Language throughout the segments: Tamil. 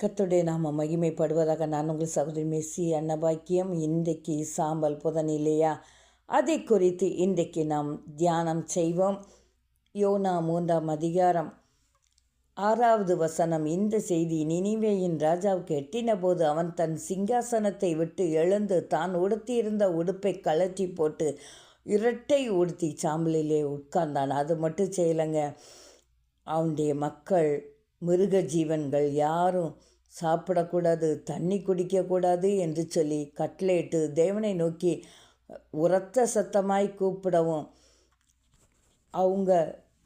கத்துடைய நாம மகிமைப்படுவதாக நான் உங்கள் சகோதரி மெஸ்ஸி அன்னபாக்கியம். இன்றைக்கு சாம்பல் புதன் இல்லையா? அதை குறித்து இன்றைக்கு நாம் தியானம் செய்வோம். யோனா மூன்றாம் அதிகாரம் ஆறாவது வசனம். இந்த செய்தி நினிவேயின் ராஜாவுக்கு எட்டினபோது அவன் தன் சிங்காசனத்தை விட்டு எழுந்து தான் உடுத்தியிருந்த உடுப்பை கலற்றி போட்டு இரட்டை உடுத்தி சாம்பலிலே உட்கார்ந்தான். அது மட்டும் செய்யலைங்க. அவனுடைய மக்கள் மிருக ஜீவன்கள் யாரும் சாப்பிடக்கூடாது தண்ணி குடிக்கக்கூடாது என்று சொல்லி கட்லேட்டு தேவனை நோக்கி உரத்த சத்தமாய் கூப்பிடவும் அவங்க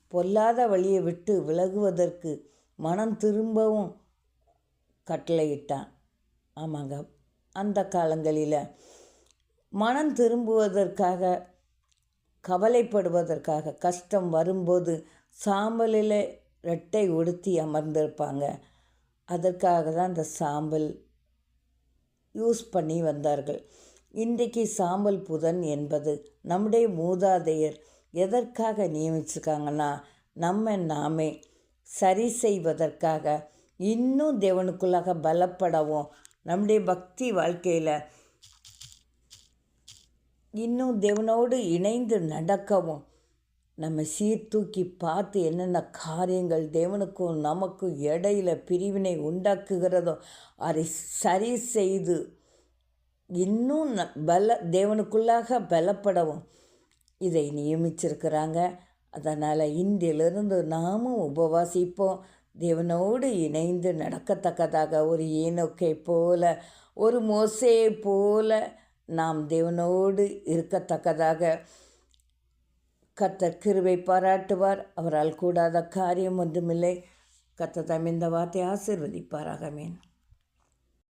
பொல்லாத வழியை விட்டு விலகுவதற்கு மனம் திரும்பவும் கட்டளையிட்டான். ஆமாங்க அந்த காலங்களில் மனம் திரும்புவதற்காக கவலைப்படுவதற்காக கஷ்டம் வரும்போது சாம்பலில் ரெட்டை உடுத்தி அமர்ந்திருப்பாங்க. அதற்காக தான் அந்த சாம்பல் யூஸ் பண்ணி வந்தார்கள். இன்றைக்கு சாம்பல் புதன் என்பது நம்முடைய மூதாதையர் எதற்காக நியமிச்சிருக்காங்கன்னா நம்ம நாமே சரி செய்வதற்காக இன்னும் தேவனுக்குள்ளாக பலப்படவும் நம்முடைய பக்தி வாழ்க்கையில் இன்னும் தேவனோடு இணைந்து நடக்கவும் நம்ம சீர்தூக்கி பார்த்து என்னென்ன காரியங்கள் தேவனுக்கும் நமக்கும் இடையில பிரிவினை உண்டாக்குகிறதோ அதை சரி செய்து இன்னும் ந பல தேவனுக்குள்ளாக பலப்படவும் இதை நியமிச்சிருக்கிறாங்க. அதனால் இன்றிலிருந்து நாமும் உபவாசிப்போம். தேவனோடு இணைந்து நடக்கத்தக்கதாக ஒரு ஏனோக்கை போல ஒரு மோசையை போல நாம் தேவனோடு இருக்கத்தக்கதாக கர்த்தர் கிருவை பாராட்டுவார். அவரால் கூடாத காரியம் ஒன்றுமில்லை. கர்த்தர் தம் இந்த வார்த்தை ஆசிர்வதிப்பாராக மீன்